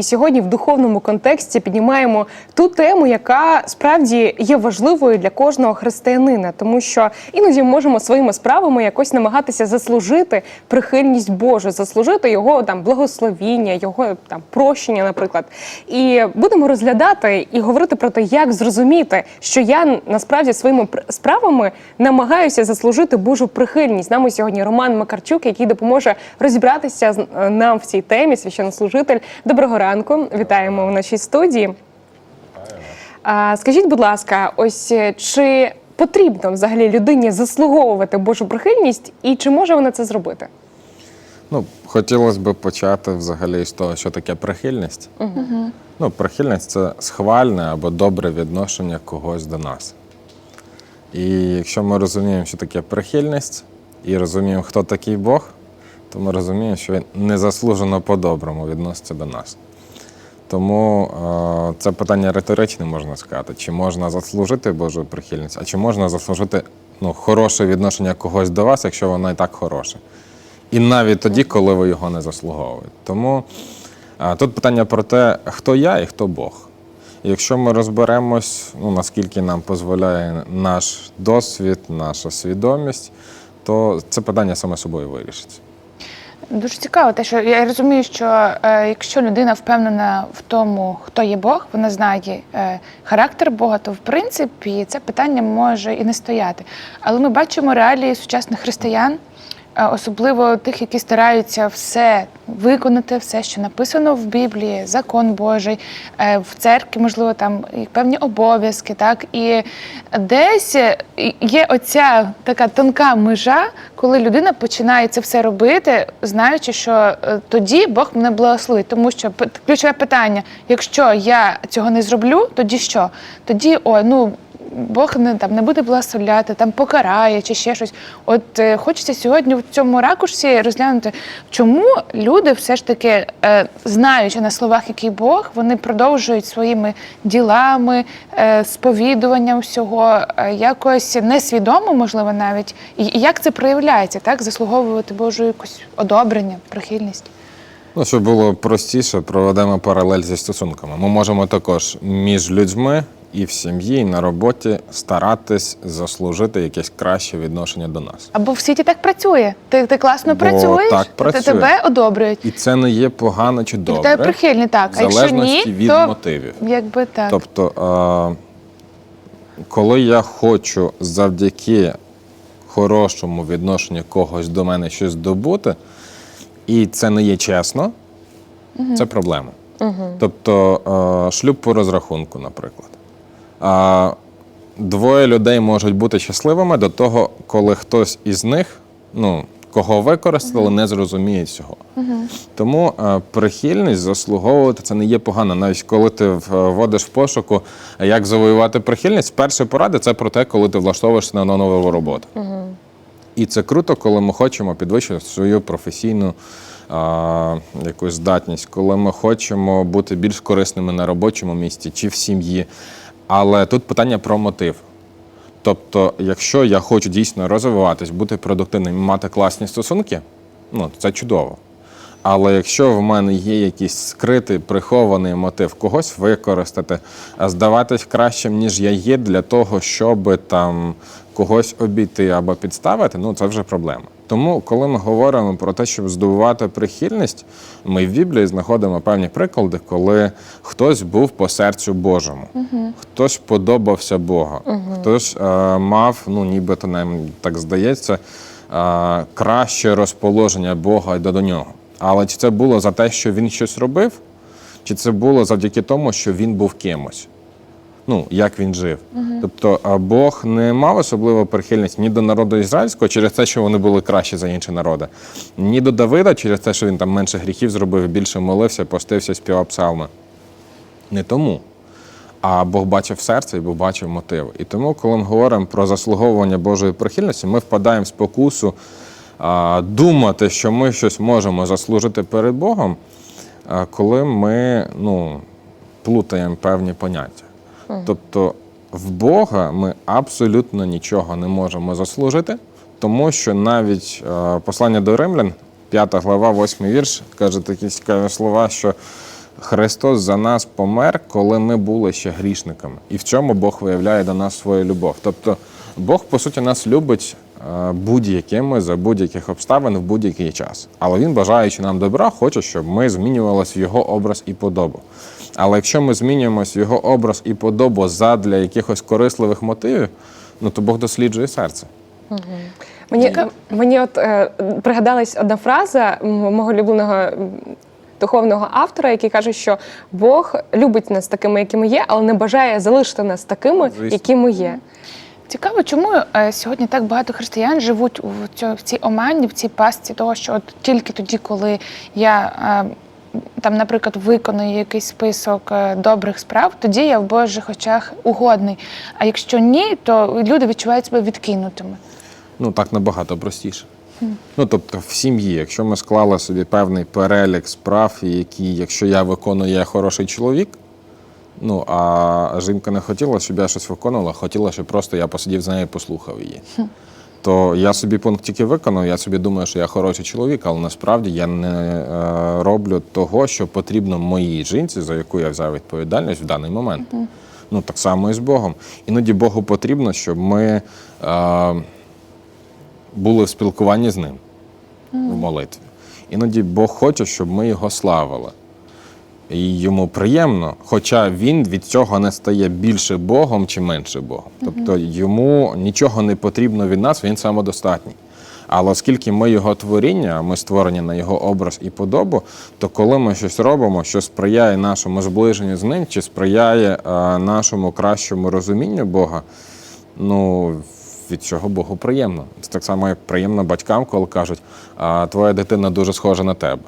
І сьогодні в духовному контексті піднімаємо ту тему, яка справді є важливою для кожного християнина, тому що іноді можемо своїми справами якось намагатися заслужити прихильність Божу, заслужити його там благословіння, його там прощення, наприклад. І будемо розглядати і говорити про те, як зрозуміти, що я насправді своїми пр- справами намагаюся заслужити Божу прихильність. Нами сьогодні Роман Макарчук, який допоможе розібратися е, нам в цій темі. Священнослужитель. Доброго ранку, вітаємо в нашій студії. Скажіть, будь ласка, ось е, чи потрібно взагалі людині заслуговувати Божу прихильність, і чи може вона це зробити? Ну, хотілося б почати взагалі з того, що таке прихильність. Ну, прихильність це схвальне або добре відношення когось до нас. І якщо ми розуміємо, що таке прихильність, і розуміємо, хто такий Бог, то ми розуміємо, що він незаслужено по-доброму відноситься до нас. Тому е, це питання риторичне, можна сказати, чи можна заслужити Божу прихильність, а чи можна заслужити ну, хороше відношення когось до вас, якщо воно і так хороше. І навіть тоді, коли ви його не заслуговуєте. Тому а, тут питання про те, хто я і хто Бог. Якщо ми розберемось, ну, наскільки нам дозволяє наш досвід, наша свідомість, то це питання саме собою вирішиться. Дуже цікаво, те, що я розумію, що е, якщо людина впевнена в тому, хто є Бог, вона знає е, характер Бога, то в принципі це питання може і не стояти. Але ми бачимо реалії сучасних християн, особливо тих, які стараються все виконати, все, що написано в Біблії, закон Божий, е, в церкві, можливо, там певні обов'язки, так і десь е, є оця така тонка межа, коли людина починає це все робити, знаючи, що е, тоді Бог мене благословить. Тому що ключове питання: якщо я цього не зроблю, тоді що? Тоді ой, ну. Бог не там не буде благословляти, там покарає чи ще щось. От е, хочеться сьогодні в цьому ракурсі розглянути, чому люди все ж таки, е, знаючи на словах, який Бог, вони продовжують своїми ділами, е, сповідуванням всього, е, якось несвідомо, можливо, навіть. І, і як це проявляється, так? Заслуговувати Божу якось одобрення, прихильність. Ну, щоб було простіше, проведемо паралель зі стосунками. Ми можемо також між людьми і в сім'ї, і на роботі старатись заслужити якесь краще відношення до нас. Або в світі так працює. Ти, ти класно Бо працюєш, так та працює. тебе одобрюють. І це не є погано чи добре. тебе прихильні, так. в А якщо залежності ні, від то мотивів. якби так. Тобто, е, коли я хочу завдяки хорошому відношенню когось до мене щось здобути, і це не є чесно, це проблема. Тобто, е, шлюб по розрахунку, наприклад. Двоє людей можуть бути щасливими до того, коли хтось із них, ну, кого використали, не зрозуміє цього. Тому е, прихильність заслуговувати це не є погано. Навіть коли ти вводиш в пошуку, е, як завоювати прихильність, перша порада це про те, коли ти влаштовуєшся на нову роботу. І це круто, коли ми хочемо підвищити свою професійну а, якусь здатність, коли ми хочемо бути більш корисними на робочому місці чи в сім'ї. Але тут питання про мотив. Тобто, якщо я хочу дійсно розвиватись, бути продуктивним, і мати класні стосунки, ну це чудово. Але якщо в мене є якийсь скритий, прихований мотив когось використати, здаватись кращим, ніж я є, для того, щоб там когось обійти або підставити, ну це вже проблема. Тому, коли ми говоримо про те, щоб здобувати прихильність, ми в Біблії знаходимо певні приклади, коли хтось був по серцю Божому, хтось подобався Богу, хтось е, мав, ну нібито нам так здається, е, краще розположення Бога до, до нього. Але чи це було за те, що він щось робив, чи це було завдяки тому, що він був кимось? Ну, як він жив. Тобто а Бог не мав особливо прихильність ні до народу ізраїльського через те, що вони були кращі за інші народи, ні до Давида через те, що він там менше гріхів зробив, більше молився, постився, співав псалми. Не тому. А Бог бачив серце і Бог бачив мотиви. І тому, коли ми говоримо про заслуговування Божої прихильності, ми впадаємо в спокусу а, думати, що ми щось можемо заслужити перед Богом, а, коли ми ну, плутаємо певні поняття. Тобто в Бога ми абсолютно нічого не можемо заслужити, тому що навіть е, послання до римлян, 5 глава, 8 вірш, каже такі цікаві слова, що Христос за нас помер, коли ми були ще грішниками. І в чому Бог виявляє до нас свою любов. Тобто Бог, по суті, нас любить будь-якими за будь-яких обставин в будь-який час. Але Він, бажаючи нам добра, хоче, щоб ми змінювалися в його образ і подобу. Але якщо ми змінюємось в його образ і подобу задля якихось корисливих мотивів, ну то Бог досліджує серце. Мені, мені от е, пригадалась одна фраза мого улюбленого духовного автора, який каже, що Бог любить нас такими, якими є, але не бажає залишити нас такими, Звісно. якими є. Цікаво, чому е, сьогодні так багато християн живуть в, цій омані, в цій пастці того, що от тільки тоді, коли я е, там, наприклад, виконую якийсь список е, добрих справ, тоді я в Божих очах угодний. А якщо ні, то люди відчувають себе відкинутими. Ну так набагато простіше. Ну тобто, в сім'ї, якщо ми склали собі певний перелік справ, які, якщо я виконую, я хороший чоловік. Ну а жінка не хотіла, щоб я щось виконувала, хотіла, щоб просто я посидів з нею і послухав її. То я собі пункт тільки виконав, я собі думаю, що я хороший чоловік, але насправді я не е, роблю того, що потрібно моїй жінці, за яку я взяв відповідальність в даний момент. Ну так само і з Богом. Іноді Богу потрібно, щоб ми. Е, були в спілкуванні з ним в молитві. Іноді Бог хоче, щоб ми його славили. І йому приємно, хоча він від цього не стає більше Богом чи менше Богом. Тобто йому нічого не потрібно від нас, він самодостатній. Але оскільки ми його творіння, а ми створені на його образ і подобу, то коли ми щось робимо, що сприяє нашому зближенню з ним, чи сприяє е, нашому кращому розумінню Бога, ну від цього Богу приємно. Це так само, як приємно батькам, коли кажуть, а твоя дитина дуже схожа на тебе.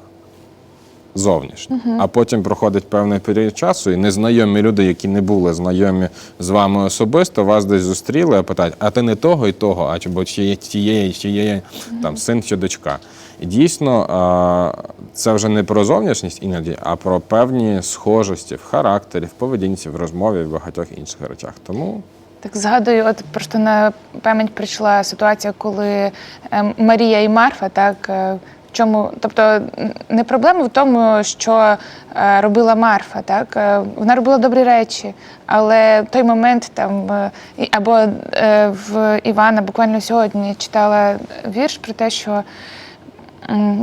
Зовнішньо. А потім проходить певний період часу, і незнайомі люди, які не були знайомі з вами особисто, вас десь зустріли, а питають, а ти не того і того, а чи бо чиє- тієї, чиєї там син чи дочка. І дійсно, це вже не про зовнішність іноді, а про певні схожості в характері, в поведінці, в розмові, в багатьох інших речах. Тому Так згадую, от просто на пам'ять прийшла ситуація, коли е, Марія і Марфа, так е, чому, тобто не проблема в тому, що е, робила Марфа, так е, вона робила добрі речі, але в той момент там е, або в Івана буквально сьогодні читала вірш про те, що.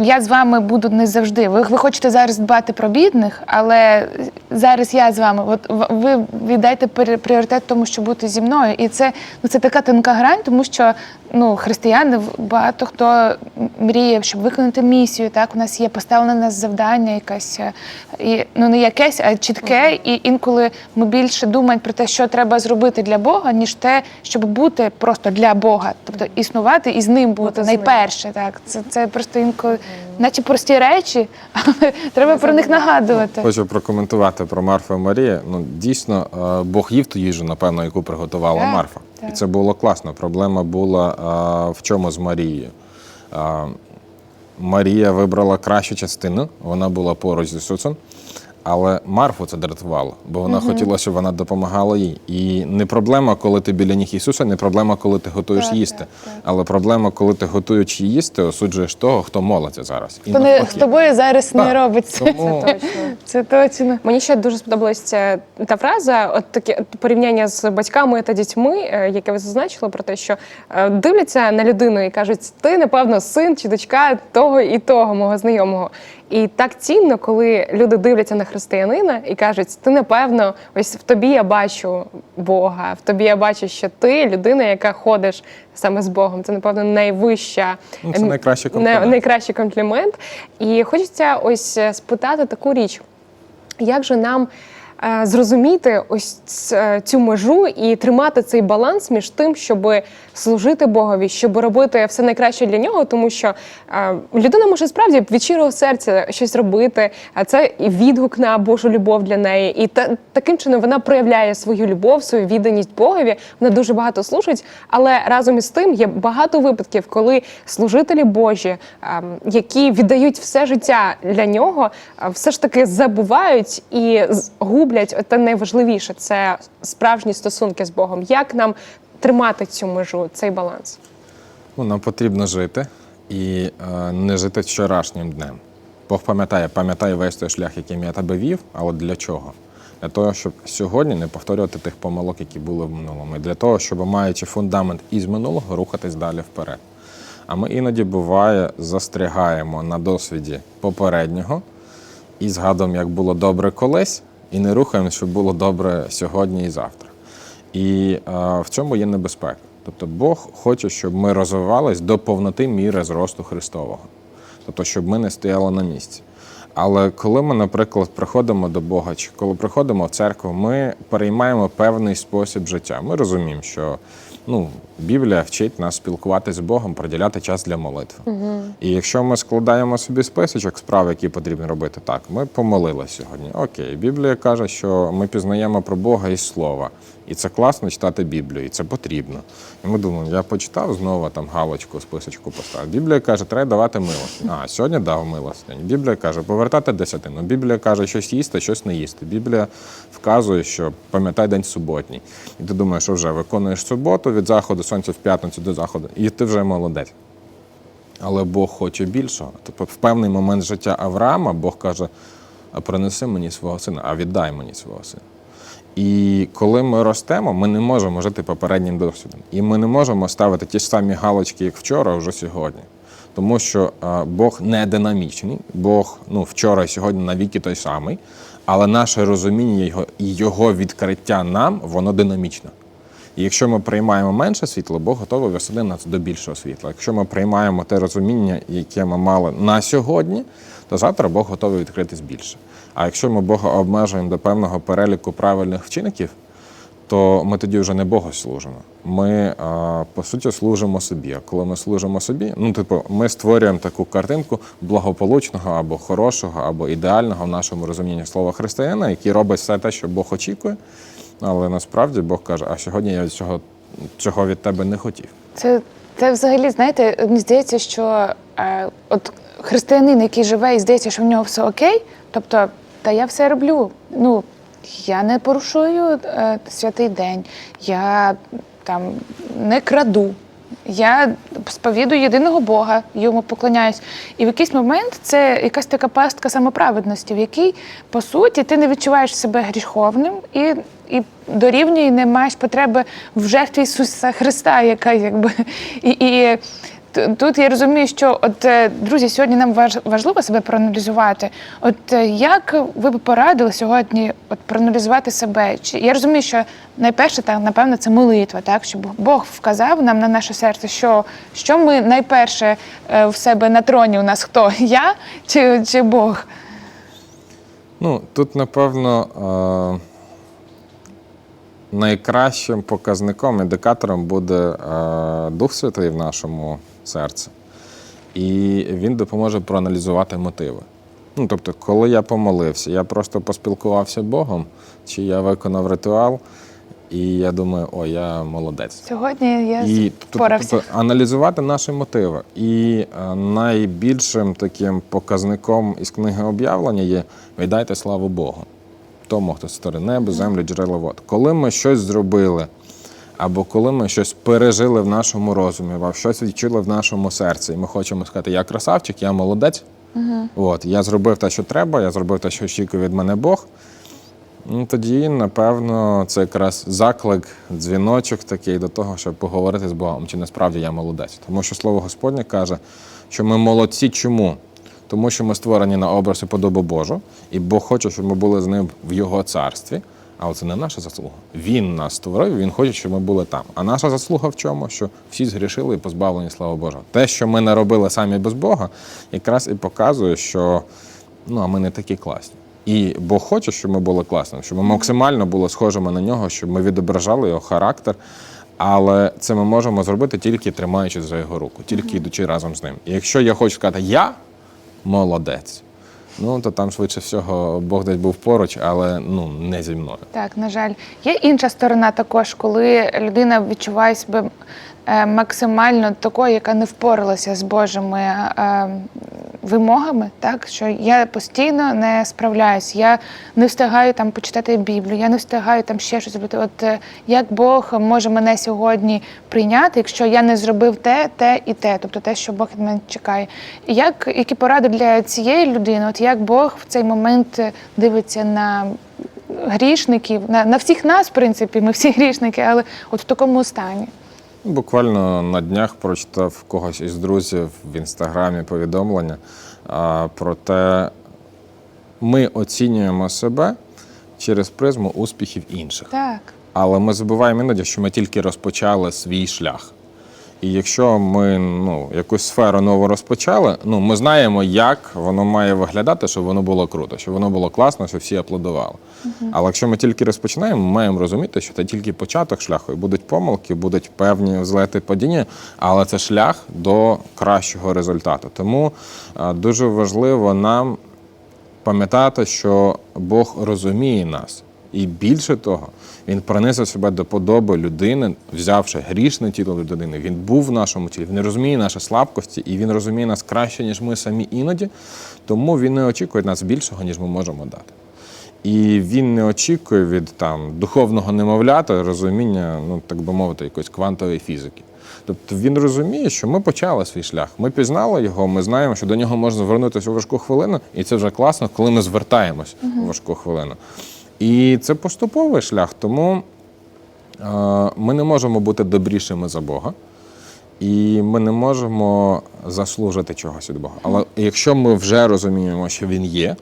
Я з вами буду не завжди. Ви, ви хочете зараз дбати про бідних, але зараз я з вами. От ви віддайте пріоритет тому, щоб бути зі мною. І це, ну, це така тонка грань, тому що ну, християни в- багато хто мріє, щоб виконати місію. Так, у нас є поставлене на нас завдання, якесь е, і ну не якесь, а чітке. І інколи ми більше думаємо про те, що треба зробити для Бога, ніж те, щоб бути просто для Бога, тобто існувати і з ним бути Бути з ним. найперше. Так, це, це просто інколи, наче прості речі, але треба про них нагадувати. Хочу прокоментувати про Марфу і Марію. Ну, дійсно, е, Бог їв ту їжу, напевно, яку приготувала Так, Марфа. Так. І це було класно. Проблема була а, в чому з Марією. А, Марія вибрала кращу частину, вона була поруч з Ісусом. Але Марфу це дратувало, бо вона хотіла, щоб вона допомагала їй. І не проблема, коли ти біля ніг Ісуса, не проблема, коли ти готуєш Так, їсти. так, так. Але проблема, коли ти готуючи їсти, осуджуєш того, хто молиться зараз. І То не з тобою зараз не Так, робиться. тому- Точно. Це точно. Мені ще дуже сподобалася та фраза, от таке порівняння з батьками та дітьми, е, яке ви зазначили про те, що е, дивляться на людину і кажуть, ти, напевно, син чи дочка того і того мого знайомого. І так цінно, коли люди дивляться на християнина і кажуть, ти, напевно, ось в тобі я бачу Бога, в тобі я бачу, що ти людина, яка ходиш саме з Богом. Це, напевно, найвища Ну, це ем, найкращий най- комплімент. найкращий комплімент. І хочеться ось е, спитати таку річ. Як же нам зрозуміти ось е, цю межу і тримати цей баланс між тим, щоб служити Богові, щоб робити все найкраще для нього, тому що е, людина може справді від щирого серця щось робити, а це і відгук на Божу любов для неї. І та, таким чином вона проявляє свою любов, свою відданість Богові. Вона дуже багато служить, але разом із тим є багато випадків, коли служителі Божі, ем, які віддають все життя для нього, е, все ж таки забувають і з- гублять те найважливіше це справжні стосунки з Богом. Як нам тримати цю межу, цей баланс? Ну, нам потрібно жити і е, не жити вчорашнім днем. Бог пам'ятає, пам'ятає весь той шлях, яким я тебе вів, але для чого? Для того, щоб сьогодні не повторювати тих помилок, які були в минулому. Для того, щоб маючи фундамент із минулого, рухатись далі вперед. А ми іноді буває застрягаємо на досвіді попереднього і згадуємо, як було добре колись, і не рухаємося, щоб було добре сьогодні і завтра. І в цьому є небезпека. Тобто Бог хоче, щоб ми розвивались до повноти міри зросту Христового, тобто, щоб ми не стояли на місці. Але коли ми, наприклад, приходимо до Бога, чи коли приходимо в церкву, ми переймаємо певний спосіб життя. Ми розуміємо, що ну, Біблія вчить нас спілкуватися з Богом, приділяти час для молитви. І якщо ми складаємо собі списочок справ, які потрібно робити, так, ми помолилися сьогодні. Окей, Біблія каже, що ми пізнаємо про Бога і слова. І це класно читати Біблію, і це потрібно. І ми думаємо, я почитав знову там галочку, списочку поставив. Біблія каже, треба давати милость. А сьогодні дав милость. Біблія каже, повертати десятину. Біблія каже, щось їсти, щось не їсти. Біблія вказує, що пам'ятай день суботній. І ти думаєш, що вже виконуєш суботу від заходу сонця в п'ятницю до заходу, і ти вже молодець. Але Бог хоче більшого. Тобто, в певний момент життя Авраама Бог каже: принеси мені свого сина, а віддай мені свого сина. І коли ми ростемо, ми не можемо жити попереднім досвідом. І ми не можемо ставити ті ж самі галочки, як вчора, вже сьогодні. Тому що а, Бог не динамічний, Бог ну, вчора і сьогодні навіки той самий, але наше розуміння його і його відкриття нам, воно динамічне. І якщо ми приймаємо менше світла, Бог готовий вести нас до більшого світла. Якщо ми приймаємо те розуміння, яке ми мали на сьогодні, то завтра Бог готовий відкритись більше. А якщо ми Бога обмежуємо до певного переліку правильних вчинків, то ми тоді вже не Богу служимо. Ми по суті служимо собі. А коли ми служимо собі, ну типу, ми створюємо таку картинку благополучного або хорошого, або ідеального в нашому розумінні слова християнина, який робить все те, що Бог очікує. Але насправді Бог каже: а сьогодні я цього, цього від тебе не хотів. Це, це взагалі, знаєте, мені здається, що е, от християнин, який живе і здається, що в нього все окей, тобто, та я все роблю. Ну, я не порушую е, святий день, я там не краду. Я сповідую єдиного Бога, йому поклоняюсь. І в якийсь момент це якась така пастка самоправедності, в якій, по суті, ти не відчуваєш себе гріховним і, і дорівнює, не маєш потреби в жертві Ісуса Христа, яка якби. І, і тут я розумію, що от е, друзі, сьогодні нам важ- важливо себе проаналізувати. От е, як ви б порадили сьогодні от проаналізувати себе? Чи я розумію, що найперше так, напевно, це молитва, так щоб Бог вказав нам на наше серце, що, що ми найперше е, в себе на троні у нас хто? Я чи, чи Бог? Ну, тут, напевно, найкращим показником, індикатором буде Дух Святий в нашому серці. І він допоможе проаналізувати мотиви. Ну, тобто, коли я помолився, я просто поспілкувався з Богом, чи я виконав ритуал, і я думаю, о, я молодець. Сьогодні я І тобто, впорався. тобто, аналізувати наші мотиви. І е, найбільшим таким показником із книги об'явлення є віддайте славу Богу. Тому, хто створив небо, землю, джерела вод. Коли ми щось зробили, або коли ми щось пережили в нашому розумі, або щось відчули в нашому серці, і ми хочемо сказати, я красавчик, я молодець. От, я зробив те, що треба, я зробив те, що очікує від мене Бог. Ну, тоді, напевно, це якраз заклик, дзвіночок такий до того, щоб поговорити з Богом, чи насправді я молодець. Тому що слово Господнє каже, що ми молодці чому? Тому що ми створені на образ і подобу Божу, і Бог хоче, щоб ми були з ним в Його царстві. Але це не наша заслуга. Він нас створив, він хоче, щоб ми були там. А наша заслуга в чому? Що всі згрішили і позбавлені слава Божого. Те, що ми не робили самі без Бога, якраз і показує, що ну, а ми не такі класні. І Бог хоче, щоб ми були класними, щоб ми максимально були схожими на нього, щоб ми відображали його характер. Але це ми можемо зробити тільки тримаючись за його руку, тільки йдучи разом з ним. І якщо я хочу сказати, я молодець, ну то там швидше всього Бог десь був поруч, але ну не зі мною. Так, на жаль, є інша сторона також, коли людина відчуває себе максимально такою, яка не впоралася з Божими е, вимогами, так що я постійно не справляюсь, я не встигаю там почитати Біблію, я не встигаю там ще щось зробити. От е, як Бог може мене сьогодні прийняти, якщо я не зробив те, те і те, тобто те, що Бог від мене чекає. Як які поради для цієї людини? От як Бог в цей момент е, дивиться на грішників, на, на всіх нас, в принципі, ми всі грішники, але от в такому стані. Буквально на днях прочитав когось із друзів в інстаграмі повідомлення про те, ми оцінюємо себе через призму успіхів інших. Так. Але ми забуваємо іноді, що ми тільки розпочали свій шлях. І якщо ми ну, якусь сферу нову розпочали, ну, ми знаємо, як воно має виглядати, щоб воно було круто, щоб воно було класно, щоб всі аплодували. Але якщо ми тільки розпочинаємо, ми маємо розуміти, що це тільки початок шляху, і будуть помилки, будуть певні взлети падіння, але це шлях до кращого результату. Тому а, дуже важливо нам пам'ятати, що Бог розуміє нас. І більше того, він принесе себе до подоби людини, взявши грішне тіло людини. Він був в нашому тілі, він розуміє наші слабкості, і він розуміє нас краще, ніж ми самі іноді. Тому він не очікує нас більшого, ніж ми можемо дати. І він не очікує від там духовного немовлята розуміння, ну так би мовити, якоїсь квантової фізики. Тобто він розуміє, що ми почали свій шлях. Ми пізнали його, ми знаємо, що до нього можна звернутися у важку хвилину, і це вже класно, коли ми звертаємось у важку хвилину. І це поступовий шлях, тому е, ми не можемо бути добрішими за Бога. І ми не можемо заслужити чогось від Бога. Але якщо ми вже розуміємо, що він є,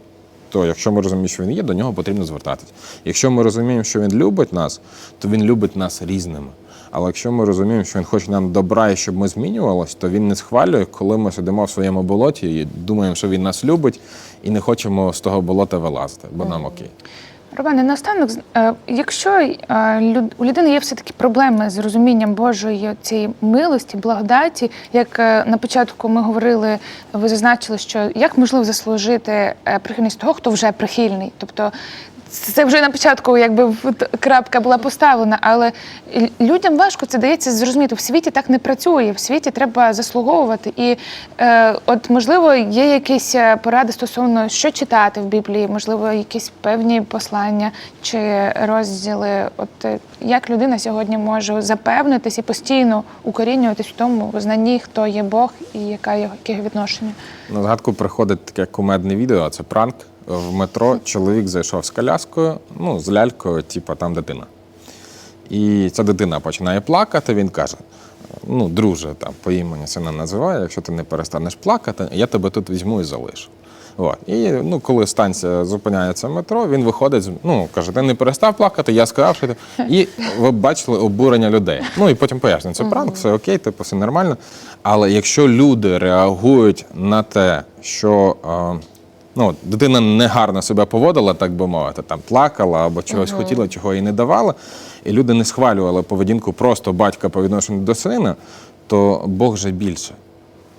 то якщо ми розуміємо, що він є, до нього потрібно звертатись. Якщо ми розуміємо, що він любить нас, то він любить нас різними. Але якщо ми розуміємо, що він хоче нам добра і щоб ми змінювалися, то він не схвалює, коли ми сидимо в своєму болоті і думаємо, що він нас любить, і не хочемо з того болота вилазити, бо нам окей. Романе, наостанок, е, якщо е, у людини є все-таки проблеми з розумінням Божої цієї милості, благодаті, як е, на початку ми говорили, ви зазначили, що як можливо заслужити прихильність того, хто вже прихильний. Тобто це вже на початку, якби крапка була поставлена, але людям важко це дається зрозуміти. В світі так не працює. В світі треба заслуговувати. І е, от можливо є якісь е, поради стосовно що читати в Біблії, можливо, якісь певні послання чи розділи. От е, як людина сьогодні може запевнитись і постійно укорінюватись в тому знанні, хто є Бог і яка його відношення. На згадку приходить таке кумедне відео, а це пранк. В метро чоловік зайшов з коляскою, ну, з лялькою, типу, там дитина. І ця дитина починає плакати, він каже: ну, друже, там по імені сина називає, якщо ти не перестанеш плакати, я тебе тут візьму і залишу. От. І ну, коли станція зупиняється метро, він виходить, ну, каже, ти не перестав плакати, я сказав, що ти. І ви бачили обурення людей. Ну і потім пояснює, це пранк, все окей, типу, все нормально. Але якщо люди реагують на те, що ну, дитина негарно себе поводила, так би мовити, там плакала або чогось хотіла, чого їй не давали, і люди не схвалювали поведінку просто батька по відношенню до сина, то Бог же більше.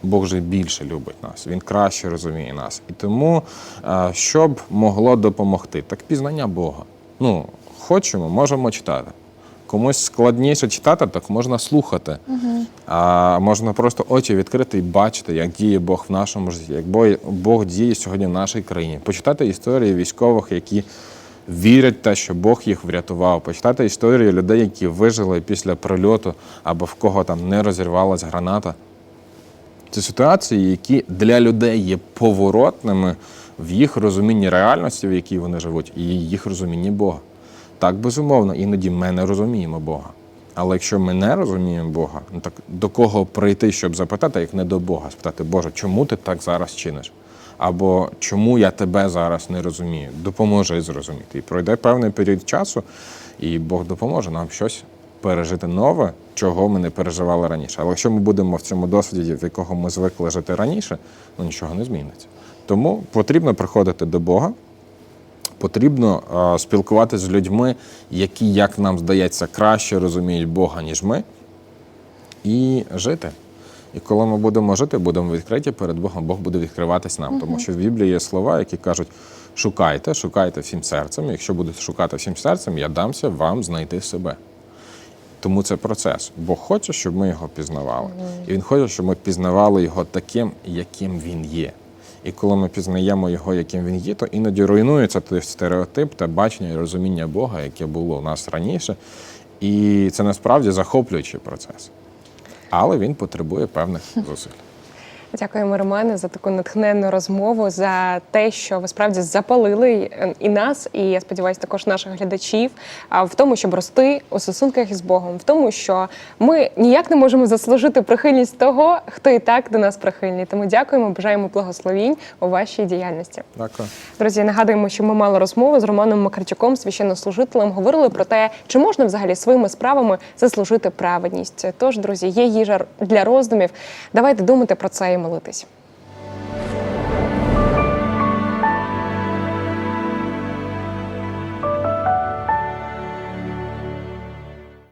Бог же більше любить нас, він краще розуміє нас. І тому, е, що б могло допомогти? Так пізнання Бога. Ну, хочемо, можемо читати. Комусь складніше читати, так можна слухати. А можна просто очі відкрити і бачити, як діє Бог в нашому житті, як Бог діє сьогодні в нашій країні. Почитати історії військових, які вірять в те, що Бог їх врятував. Почитати історії людей, які вижили після прильоту або в кого там не розірвалась граната. Це ситуації, які для людей є поворотними в їх розумінні реальності, в якій вони живуть, і їх розумінні Бога. Так, безумовно, іноді ми не розуміємо Бога. Але якщо ми не розуміємо Бога, ну так до кого прийти, щоб запитати, як не до Бога, спитати, Боже, чому ти так зараз чиниш? Або чому я тебе зараз не розумію? Допоможи зрозуміти. І пройде певний період часу, і Бог допоможе нам щось пережити нове, чого ми не переживали раніше. Але якщо ми будемо в цьому досвіді, в якого ми звикли жити раніше, ну нічого не зміниться. Тому потрібно приходити до Бога, потрібно е, спілкуватися з людьми, які, як нам здається, краще розуміють Бога, ніж ми, і жити. І коли ми будемо жити, будемо відкриті перед Богом, Бог буде відкриватись нам. Тому що в Біблії є слова, які кажуть: шукайте, шукайте всім серцем. Якщо будете шукати всім серцем, я дамся вам знайти себе. Тому це процес. Бог хоче, щоб ми його пізнавали. І він хоче, щоб ми пізнавали його таким, яким він є. І коли ми пізнаємо його, яким він є, то іноді руйнується той стереотип та бачення і розуміння Бога, яке було у нас раніше. І це насправді захоплюючий процес. Але він потребує певних зусиль. Дякуємо, Романе, за таку натхненну розмову, за те, що ви справді запалили і нас, і я сподіваюся, також наших глядачів в тому, щоб рости у стосунках із Богом, в тому, що ми ніяк не можемо заслужити прихильність того, хто і так до нас прихильний. Тому дякуємо, бажаємо благословінь у вашій діяльності. Дякую. Друзі, нагадуємо, що ми мали розмову з Романом Макарчуком, священнослужителем. Говорили про те, чи можна взагалі своїми справами заслужити праведність. Тож, друзі, є їжа для роздумів. Давайте думати про це молитись.